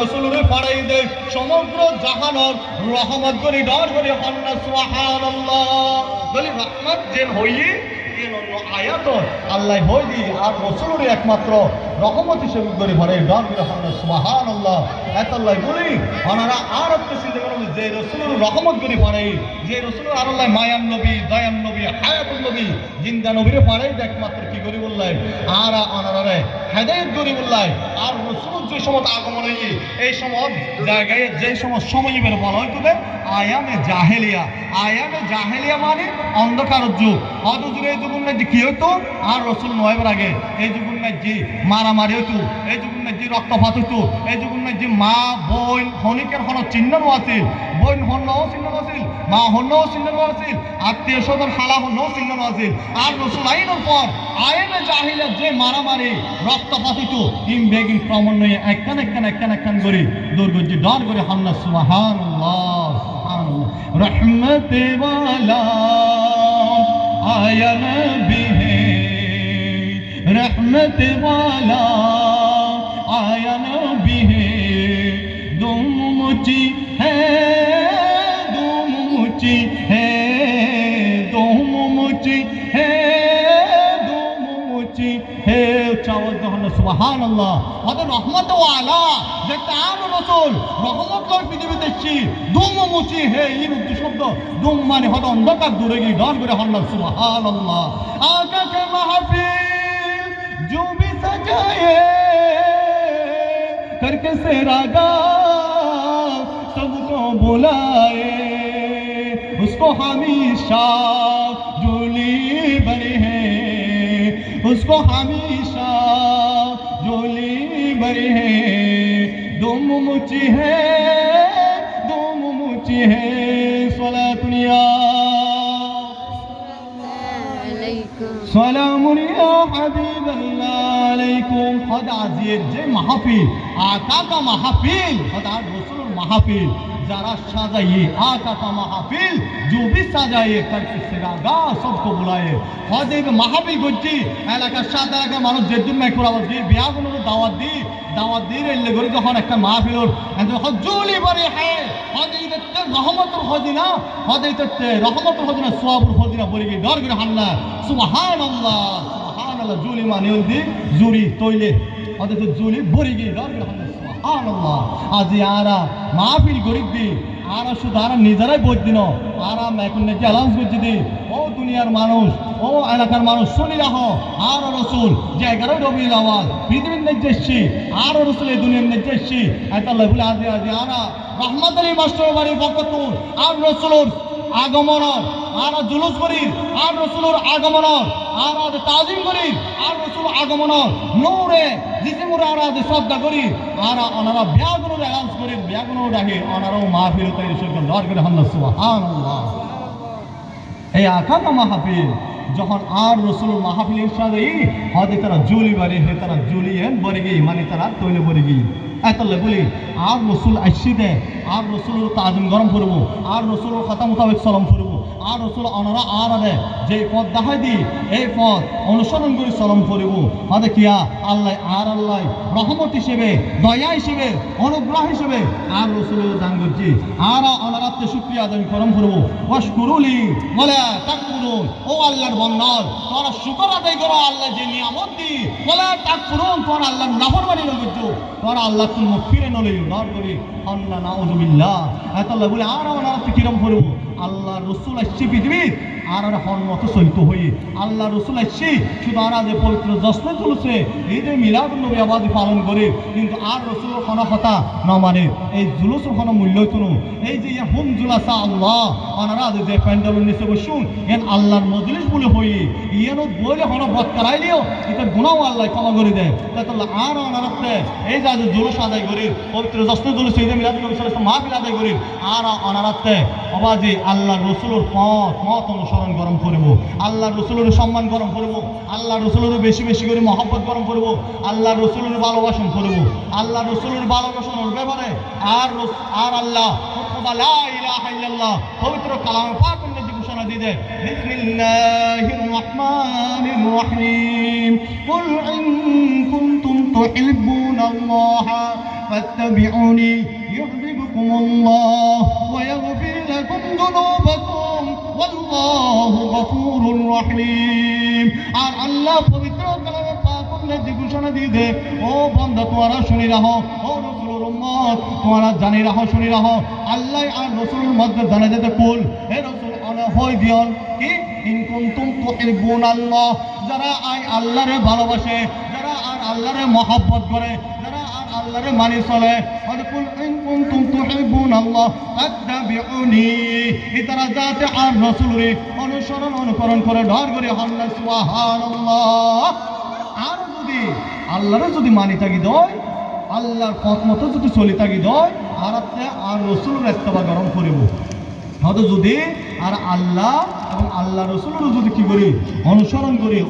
রসুলের ফাড়াই সমগ্র জাহানর রহমত করি ডর করি হন্না বলি, রহমত হইয়ে একমাত্র রহমত হিসেবে করে ফাড়াই ডর করি হন্না সুবহানাল্লাহ। এত আল্লাহ বলি, ওনারা আর যে রসুলের রহমত যে রসুলের আর মায়ান নবী দয়ান নবী নবী জিন্দা নবীরে ফাড়াই দে একমাত্র কি করি বললাই আর ওনারা হেদায়ত করি বললাই আর রসুল যে সময় আগমন হয়ে এই সময় জায়গায় যে সময় সময় বের বলা হয় তোদের আয়ামে জাহেলিয়া। আয়ামে জাহেলিয়া মানে অন্ধকার যুগ। যুগে এই যুগুন যে কি হতো আর রসুল নয়ের আগে, এই যুগুন যে মারামারি হতো এই যুগুন যে রক্তপাত হতো এই যুগুন যে মা, বোন হনিকের হন চিহ্নও আছিল বোন হন্যও চিহ্ন আছিল মা হন্যও চিহ্ন আছিল আত্মীয় স্বজন হালা হন্যও চিহ্ন আছিল আর রসুল আইনের পর আইনে জাহিলিয়া যে মারামারি রক্তপাত হতো ইম বেগিন ক্রমান্বয়ে একখান একখান একখান একখান করে দুর্গজি ডর করে হান্না সুবহানাল্লাহ রহমতে ওয়ালা আয়া নবী হে রহমতে ওয়ালা চাওয়াজ দহন সুবহানাল্লাহ ওদের রহমত ওয়ালা যে তার রসুল রহমত করে পৃথিবীতে এসছি দুম মুচি হে ইন উদ্দু শব্দ দুম মানে হয়তো অন্ধকার দূরে গিয়ে ডন করে হন্না সুবহানাল্লাহ আকা কে মাহফিল जो भी सजाए करके सेरागा सबको बुलाए उसको हमेशा जोली बने हैं उसको हमेशा जोली پر ہے دوم مچی ہے دوم مچی ہے۔ سولا دنیا سلام یا حبیب اللہ علیکم۔ خدا عزیز جے محفل۔ آقا کا محفل۔ خدا رسول محفل۔ যারা সাজাইয়ে আকা কা মাহফিল भी সাজাইয়ে করকে সিরাগা সবকো বুলায়ে এই মাহফিল করছি এলাকার সাত এলাকার মানুষ যে নাই করাবার বিয়া কোনো দাওয়াত দি দাওয়াত দিয়ে এলে করে যখন একটা মাহফিল যখন জুলি বারে হ্যাঁ হদ এই রহমতুল খদিনা হদ এই রহমতুল খদিনা সোয়াবুল খদিনা বলে গিয়ে ডর করে হান্না সুবহান আল্লাহ সুবহান আল্লাহ জুলি মানে জুরি তৈলে অথচ জুলি বরি গিয়ে ডর করে আজি আরা মাহফিল গরিব দি আর শুধু আর নিজেরাই বোঝ দিন আরাম এখন নাকি অ্যালাউন্স করছি দি ও দুনিয়ার মানুষ, ও এলাকার মানুষ, শুনি রাখো, আর রসুল, যে এগারোই রবিউল আওয়াল, পৃথিবীর নির্দেশছি আর রসুল এই দুনিয়ার নির্দেশছি এটা বলে, আজি আজি আরা রহমত আলী মাস্টার বাড়ির বকতুন আর রসুলুর আগমন, আর জুলুস করি, আর রসুলুর আগমন, আর আজ তাজিম করি, আর রসুল আগমন, নূরে জিসিমুর আর আজ শ্রদ্ধা করি, আর ওনারা ব্যাগুনো অ্যালাউন্স করি ব্যাগুনো ডাকে ওনারাও মাহফিল তৈরি সরকার দর করে এই আকাকা মাহফিল, যখন আর রসুল মাহফিল ইরশাদে হদে তারা জুলি বাড়ি তারা জুলি হেন বরে গই মানে তারা তৈলে বরে গই এতলে বলি, আর রসুল আসছি দে আর রসুল তাজিম গরম করব, আর রসুল কথা মোতাবেক সলম করব। আর রসুল অনারা আর আরে যে পথ দেখাই দি এই পথ অনুসরণ করে সলম করিব। হদে কিয়া আল্লাহ, আর আল্লাহ, রহমত হিসেবে, দয়া হিসেবে, অনুগ্রহ হিসেবে। আর দান করছি আর আদায় করম করব। ওয়াশকুরুলি বলে তাক ও আল্লাহর বন্দার তোরা শুকর আদায় করো আল্লাহ যে নিয়ামত দি বলে তাক করুন তোর আল্লাহর নাফরমানি তোর আল্লাহ তুমি ফিরে নলে নর করি। আল্লাহ নাউজুবিল্লাহ এতাল্লাহ বলে, আর অনারাত্মে কিরম করব। আল্লাহ রসুল আসছে পৃথিবীর। আর আর হন মতো সহিত হই আল্লাহ রসুল আসছে শুধু আর যে পবিত্র যশ্ন চলছে। যে মিলাদ নবী আবাদি পালন করে, কিন্তু আর রসুল কোনো কথা ন মানে। এই জুলুসের কোনো মূল্য তুনু এই যে হুম জুলাসা আল্লাহ ওনারা যে প্যান্ডেল নিচে বসুন, এন আল্লাহর মজলিস বলে হই, ইয়েন বলে হন বদ করাইলেও এটা গুণাও আল্লাহ ক্ষমা করে দেয়। তাহলে আর অনারাতে এই যে জুলুস আদায় করি, পবিত্র যশ্ন জুলুস যে মিলাদ নবী সাল্লাল্লাহু মাহফিল আদায় করি, আর অনারাতে অবাজি আল্লাহ রসুলের পথ মত অনুসরণ গরম করব আল্লাহ রসুলের সম্মান গরম করব আল্লাহ রসুলের বেশি বেশি করে মহব্বত গরম করব আল্লাহ রসুলের ভালোবাসন করব আল্লাহ রসুলের ভালোবাসনের ব্যাপারে আর রস- আর আল্লাহ লা ইলাহা ইল্লাল্লাহ পবিত্র কালাম পাক উন্নতি ঘোষণা দিয়ে দেয় বিসমিল্লাহির রহমানির রহিম কুল ইন কুনতুম তুহিব্বুনাল্লাহ فاتبعوني يحببكم الله ويغفر لكم ذنوبكم আল্লাহ দে, ও শুনি জানি শুনি আল্লাহ যেতে হে আল্লাহ যারা আই আল্লাহরে ভালোবাসে, যারা আর আল্লাহরে মহাব্বত করে আল্লাহরে মানি চলে। অদকুল ইন কুনতুম আল্লাহ ফাত্তাবিউনি। ইতারা যাতে আর রসুলরে অনুসরণ অনুকরণ করে ডর করে আল্লাহ সুবহানাল্লাহ। আর যদি আল্লাহরে যদি মানি থাকি দয়, আল্লাহর পথ মতো যদি চলি থাকি দয়, আর আর রসুলের ইস্তেফা গরম করিব। হয়তো যদি আর আল্লাহ এবং আল্লাহ রসুলেরও যদি কি করি, অনুসরণ করি